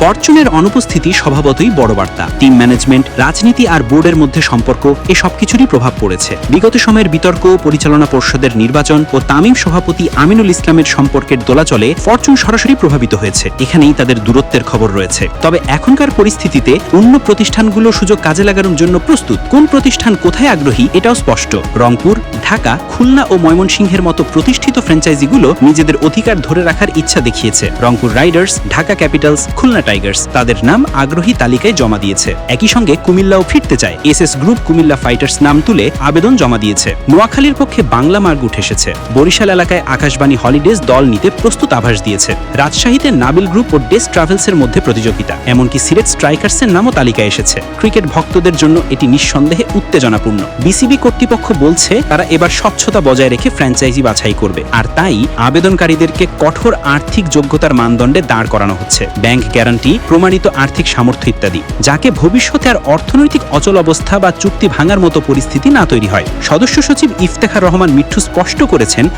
ফরচুনের অনুপস্থিতি স্বভাবতই বড় বার্তা। টিম ম্যানেজমেন্ট, রাজনীতি আর বোর্ডের মধ্যে সম্পর্ক এ সবকিছুরই প্রভাব পড়েছে। বিগত সময়ের বিতর্ক, পরিচালনা পর্ষদের নির্বাচন ও তামিম সভাপতি আমিনুল ইসলামের সম্পর্কের দোলাচলে ফরচুন সরাসরি প্রভাবিত হয়েছে। এখানেই তাদের দূরত্বের খবর রয়েছে। তবে এখনকার পরিস্থিতিতে অন্য প্রতিষ্ঠানগুলো সুযোগ কাজে লাগানোর জন্য প্রস্তুত। কোন প্রতিষ্ঠান কোথায় আগ্রহী এটাও স্পষ্ট। রংপুর, ঢাকা, খুলনা ও ময়মনসিংহের মতো প্রতিষ্ঠিত ফ্র্যাঞ্চাইজিগুলো নিজেদের অধিকার ধরে রাখার ইচ্ছা দেখিয়েছে। Rangpur riders, Dhaka capitals Khulna tigers. তাদের নাম আগ্রহী তালিকায় জমা দিয়েছে। একই সঙ্গে কুমিল্লাও ফিরতে চায়। এসএস গ্রুপ কুমিল্লা ফাইটার্স নাম তুলে আবেদন জমা দিয়েছে। নোয়াখালীর পক্ষে বাংলা মার্গ উঠে এসেছে। বরিশাল এলাকায় আকাশবাণী হলিডেজ দল নিতে প্রস্তুত আভাস দিয়েছে। রাজশাহীতে নাবিল গ্রুপ ও ডেস ট্রাভেলসের মধ্যে প্রতিযোগিতা। এমনকি সিলেট স্ট্রাইকার্সের নামও তালিকায় এসেছে। ক্রিকেট ভক্তদের জন্য এটি নিঃসন্দেহে উত্তেজনাপূর্ণ। বিসিবি কর্তৃপক্ষ বলছে, তারা এবার স্বচ্ছতা বজায় রেখে ফ্র্যাঞ্চাইজি বাছাই করবে। আর তাই আবেদনকারীদেরকে কঠোর আর্থিক যোগ্যতার মানদণ্ডে দাঁড় করানো হচ্ছে। ব্যাংক গ্যারান্টি প্রমাণিত আর্থিক সামর্থ্য ইত্যাদি, যাকে ভবিষ্যতে আর অর্থনৈতিক অচল অবস্থা বা চুক্তি ভাঙার মতো পরিস্থিতি না তৈরি হয়। সদস্য সচিব ইফতেখার রহমান মিঠু স্পষ্ট করেছেন